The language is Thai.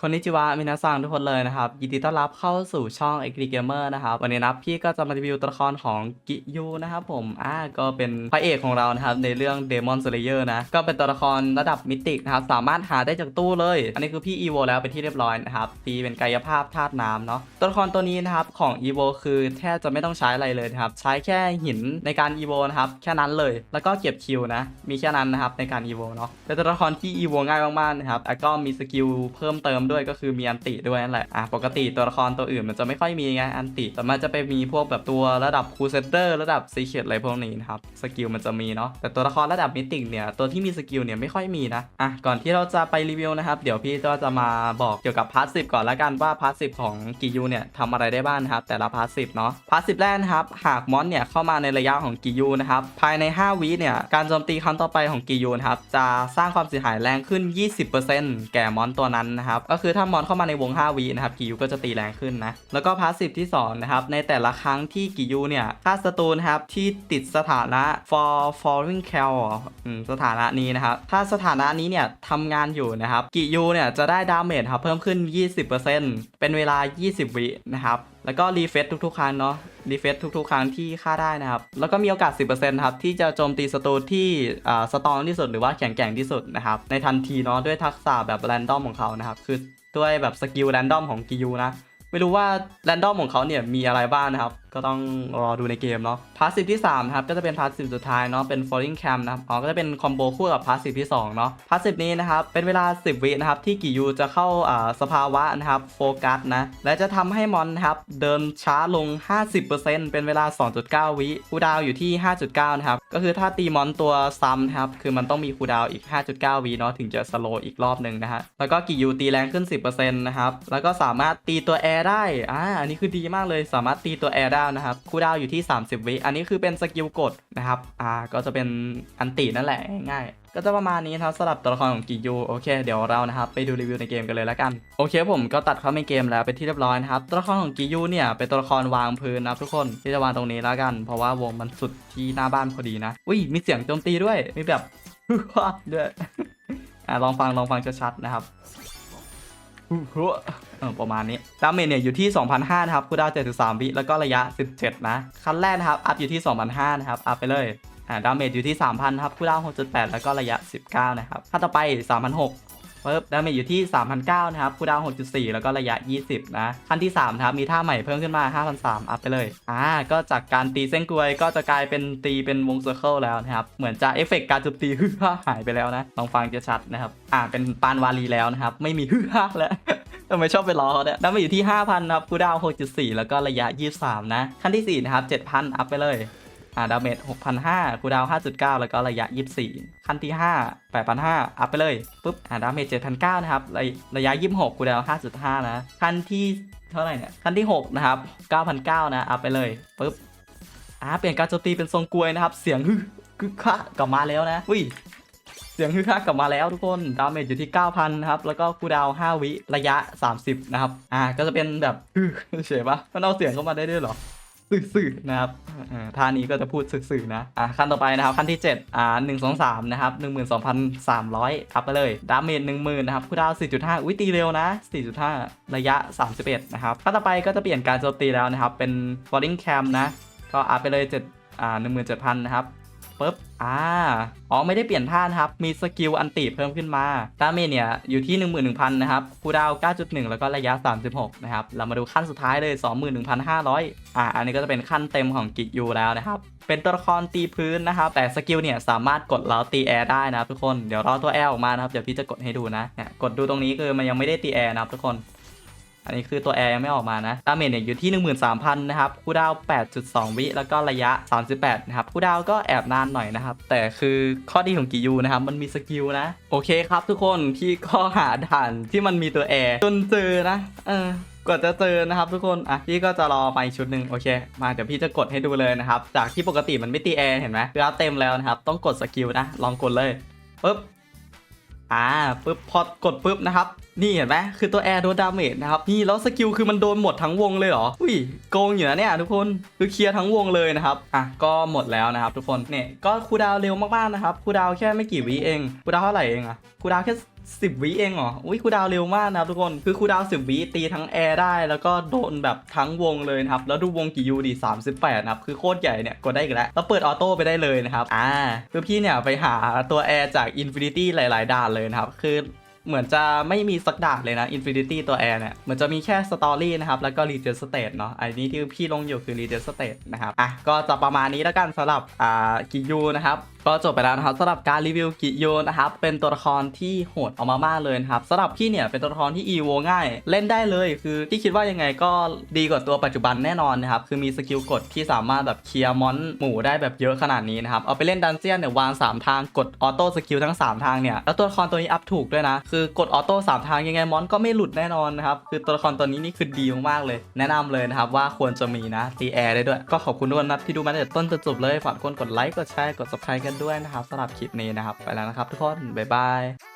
คนนิจิวะมินาซังทุกคนเลยนะครับ ยินดีต้อนรับเข้าสู่ช่อง a g r i Gamer นะครับ วันนี้นะพี่ก็จะมารีวิวตัวละครของกิยูนะครับผมอ่าก็เป็นพระเอกของเรานะครับ ในเรื่อง Demon Slayer นะ ก็เป็นตัวละครระดับมิตินะครับ สามารถหาได้จากตู้เลย อันนี้คือพี่ EVO แล้วเป็นที่เรียบร้อยนะครับตีเป็นกายภาพธาตุน้ำเนาะตัวละครตัวนี้นะครับของ EVO คือแทบจะไม่ต้องใช้อะไรเลยนะครับใช้แค่หินในการ EVO นะครับแค่นั้นเลย แล้วก็เก็บคิวนะมีแค่นั้นนะครับในการ EVO เนาะเป็นตัวละครที่ EVO ง่ายมากๆนะครับแล้วก็มีสกิลเพิ่มเติมด้วยก็คือมีอันติด้วยนั่นแหละอะปกติตัวละครตัวอื่นมันจะไม่ค่อยมีไงอันติแต่มันจะไปมีพวกแบบตัวระดับคูเซเตอร์ระดับซีเคดอะไรพวกนี้นะครับสกิลมันจะมีเนาะแต่ตัวละครระดับมิติเนี่ยตัวที่มีสกิลเนี่ยไม่ค่อยมีนะอะก่อนที่เราจะไปรีวิวนะครับเดี๋ยวพี่ก็จะมาบอกเกี่ยวกับพาสซีฟก่อนละกันว่าพาสซีฟของกิยูเนี่ยทำอะไรได้บ้างครับแต่ละพาสซีฟเนาะพาสซีฟแรกนะครับหากมอนเนี่ยเข้ามาในระยะของกิยูนะครับภายใน 5วิเนี่ยการโจมตีครั้งต่อไปของกิยูนะครับจะสร้างความเสียหายแรงขึ้น 20%แก่มอนตัวนั้นนะครับก็็คือถ้ามอนเข้ามาในวง 5 วีนะครับกิยูก็จะตีแรงขึ้นนะ แล้วก็พาสซีฟที่2นะครับในแต่ละครั้งที่กิยูเนี่ยฆ่าศัตรูนะครับที่ติดสถานะ for falling kill สถานะนี้นะครับถ้าสถานะนี้เนี่ยทำงานอยู่นะครับกิยูเนี่ยจะได้ดาเมจครับเพิ่มขึ้น 20%เป็นเวลา 20 วินะครับ แล้วก็รีเฟซทุกๆ ครั้งเนาะรีเฟซทุกๆ ครั้งที่ฆ่าได้นะครับ แล้วก็มีโอกาส 10%นะครับ ที่จะโจมตีศัตรูที่อ่าสตรองที่สุดหรือว่าแข็งแกร่งที่สุดนะครับ ในทันทีเนาะด้วยทักษะแบบแรนดอมของเขานะครับ คือด้วยแบบสกิลแรนดอมของกิยูนะ ไม่รู้ว่าแรนดอมของเขาเนี่ยมีอะไรบ้างนะครับ ก็ต้องรอดูในเกมเนาะพาสซีฟที่3ครับก็จะเป็นพาสซีฟสุดท้ายเนาะเป็น falling cam นะครับอ๋อก็จะเป็นคอมโบคู่กับพาสซีฟที่2เนาะพาสซีฟนี้นะครับเป็นเวลา 10 วินะครับที่กิยูจะเข้าอ่าสภาวะนะครับโฟกัสนะและจะทำให้มอนนะครับเดินช้าลง 50%เป็นเวลา 2.9 วิคูดาวอยู่ที่ 5.9 นะครับ ก็คือถ้าตีมอนตัวซ้ำนะครับ คือมันต้องมีคูดาวอีก 5.9 วิเนาะถึงจะสโลอีกรอบหนึ่งนะฮะ แล้วก็กิยูตีแรงขึ้น 10%นะครับ แล้วก็สามารถตีตัวแอร์ได้ อ่า อันนี้คือดีมากเลย สามารถตีตัวแอร์ได้นะครับคูดาวอยู่ที่ 30 วิ อันนี้คือเป็นสกิลกดนะครับ อ่า ก็จะเป็นอันตินั่นแหละง่ายก็จะประมาณนี้ครับสำหรับตัวละครของกิยูโอเคเดี๋ยวเรานะครับไปดูรีวิวในเกมกันเลยแล้วกันโอเคผมก็ตัดเข้าในเกมแล้วเป็นที่เรียบร้อยนะครับตัวละครของกิยูเนี่ยเป็นตัวละครวางพื้นนะครับทุกคนที่จะวางตรงนี้แล้วกัน เพราะว่าวงมันสุดที่หน้าบ้านพอดีนะอุ้ยมีเสียงโจมตีด้วยมีแบบด้วยอะลองฟังลองฟังชัดๆนะครับ เออประมาณนี้ดาเมจเนี่ยอยู่ที่2,500นะครับคูดาว73 วิแล้วก็ระยะ 17 นะขั้นแรกนะครับอัพอยู่ที่2,500นะครับอัพไปเลยอ่าดาเมจอยู่ที่ 3,000ครับคูดาว6.8 แล้วก็ระยะ 19 นะครับขั้นต่อไป3,600ปึ๊บดาเมจอยู่ที่3,900นะครับคูดาว 6.4 แล้วก็ระยะ 20 นะ ขั้นที่ 3 นะครับ มีท่าใหม่เพิ่มขึ้นมา5,300อัพไปเลย อ่า ก็จากการตีเส้นกลวย ก็จะกลายเป็นตีเป็นวงเซอร์เคิลแล้วนะครับ เหมือนจะเอฟเฟกต์การโจมตีฮึ่าหายไปแล้วนะ ลองฟังจะชัดนะครับ อ่า เป็นปานวาลีแล้วนะครับ ไม่มีฮึ่าแล้ว ทำไมชอบไปล้อเขาเนี่ยดาเมจอยู่ที่ 5,000นครับคูดาว 6.4 แล้วก็ระยะ 23 นะ ขั้นที่ 4 นะครับ 7,000 อัพไปเลย อ่า ดาเมจ6,500คูดาว 5.9 แล้วก็ระยะ 24 ขั้นที่ 5 8,500 อัพไปเลย ปุ๊บ อ่า ดาเมจ7,900 นะครับ ระระยะ 26คูดาว 5.5 นะ ขั้นที่เท่าไหร่เนี่ย ขั้นที่ 6 นะครับ 9,900 นะ อัพไปเลย ปุ๊บ อ่า เปลี่ยนการโจมตีเป็นทรงกลวยนะครับ เสียงฮึคึกคักกลับมาแล้วนะ อุ้ย เสียงฮึกคักกลับมาแล้วทุกคน ดาเมจอยู่ที่ 9,000 นะครับ แล้วก็คูดาว5วิระยะ 30 นะครับ อ่า ก็จะเป็นแบบเฉยปะมันเอาเสียงเข้ามาได้ด้วยเหรอสื่อๆนะครับอ่าท่านี้ก็จะพูดสื่อๆนะ อ่าขั้นต่อไปนะครับขั้นที่ 7 อ่า1 2 3นะครับ12,300อัพไปเลย ดาเมจ10,000นะครับคูดาว4.5อุ้ยตีเร็วนะ4.5ระยะ31นะครับขั้นต่อไปก็จะเปลี่ยนการโจมตีแล้วนะครับ เป็น falling cam นะ ก็อัพไปเลย7อ่า17,000นะครับ ปุ๊บ อ่า อ๋อ ไม่ได้เปลี่ยนท่านะครับ มีสกิลอันติเพิ่มขึ้นมาดาเมจเนี่ยอยู่ที่ 11,000 นะครับคูดาวน์9.1 แล้วก็ระยะ 36 นะครับ เรามาดูขั้นสุดท้ายเลย 21,500 อ่า อันนี้ก็จะเป็นขั้นเต็มของกิจยูแล้วนะครับ เป็นตัวละครตีพื้นนะครับ แต่สกิลเนี่ยสามารถกดแล้วตีแอร์ได้นะครับทุกคน เดี๋ยวรอตัวแอร์ออกมานะครับ เดี๋ยวพี่จะกดให้ดูนะเนี่ยกดดูตรงนี้คือมันยังไม่ได้ตีแอร์นะครับทุกคน อันนี้คือตัวแอร์ยังไม่ออกมานะดาเมจเนี่ยอยู่ที่ 13,000 นะครับคูดาว 8.2 วิ แล้วก็ระยะ 38 นะครับคูดาวก็แอบนานหน่อยนะครับ แต่คือข้อดีของกิยูนะครับ มันมีสกิลนะ โอเคครับทุกคนพี่ก็หาด่านที่มันมีตัวแอร์จนเจอนะ เออกว่าจะเจอนะครับทุกคน อะพี่ก็จะรอไปชุดหนึ่งโอเค มาเดี๋ยวพี่จะกดให้ดูเลยนะครับ จากที่ปกติมันไม่ตีแอร์เห็นไหมคืออัพเต็มแล้วนะครับ ต้องกดสกิลนะ ลองกดเลยปึ๊บ อ่าปึ๊บ พอกดปึ๊บนะครับ นี่เห็นไหมคือตัวแอร์โดนดาเมจนะครับนี่แล้วสกิลคือมันโดนหมดทั้งวงเลยเหรออุ้ยโกงอยู่นะเนี่ยทุกคนคือเคลียร์ทั้งวงเลยนะครับอะก็หมดแล้วนะครับ ทุกคนเนี่ยก็คูดาวเร็วมากๆนะครับคูดาวแค่ไม่กี่วิเองคูดาวเท่าไหร่เองอะคูดาวแค่สิบวิเองเหรอ อุ้ยคูดาวเร็วมากนะครับทุกคน คือคูดาวสิบวิตีทั้งแอร์ได้ แล้วก็โดนแบบทั้งวงเลยนะครับ แล้วดูวงกี่ยูดีสามสิบแปดนะครับ คือโคตรใหญ่เนี่ยกดได้อีกแล้ว แล้วเปิดออโต้ไปได้เลยนะครับ อ่า คือพี่เนี่ยไปหาตัวแอร์จาก Infinity หลาย ๆ ด่านเลยนะครับ คือ เหมือนจะไม่มีสักดาบเลยนะ Infinity ตัวแอร์เนี่ยเหมือนจะมีแค่สตอรี่นะครับ แล้วก็ Regen State เนาะอันนี้ที่พี่ลงอยู่คือ Regen State นะครับ อะ ก็จะประมาณนี้แล้วกันสำหรับอ่ากิยูนะครับ ก็จบไปแล้วนะครับสำหรับการรีวิวกิโยนะครับเป็นตัวละครที่โหดออกมามากเลยนะครับสำหรับพี่เนี่ยเป็นตัวละครที่ EVO ง่าย เล่นได้เลยคือที่คิดว่ายังไงก็ดีกว่าตัวปัจจุบันแน่นอนนะครับคือมีสกิลกดที่สามารถแบบเคลียร์มอนหมู่ได้แบบเยอะขนาดนี้นะครับเอาไปเล่นดันเจียนเนี่ยวาง 3 ทางกดออโต้สกิลทั้ง 3 ทางเนี่ยแล้วตัวละครตัวนี้อัพถูกด้วยนะคือกดออโต้3ทางยังไงมอนก็ไม่หลุดแน่นอนนะครับคือตัวละครตัวนี้นี่คือดีมากๆเลย แนะนำเลยนะครับว่าควรจะมีนะตีแอร์ได้ด้วยก็ขอบคุณทุกคนนะที่ดูมาตั้งแต่ต้นจนจบเลยฝากคนกดไลค์กดแชร์กด subscribe กันด้วยนะครับสำหรับคลิปนี้นะครับ ไปแล้วนะครับทุกคน บ๊ายบาย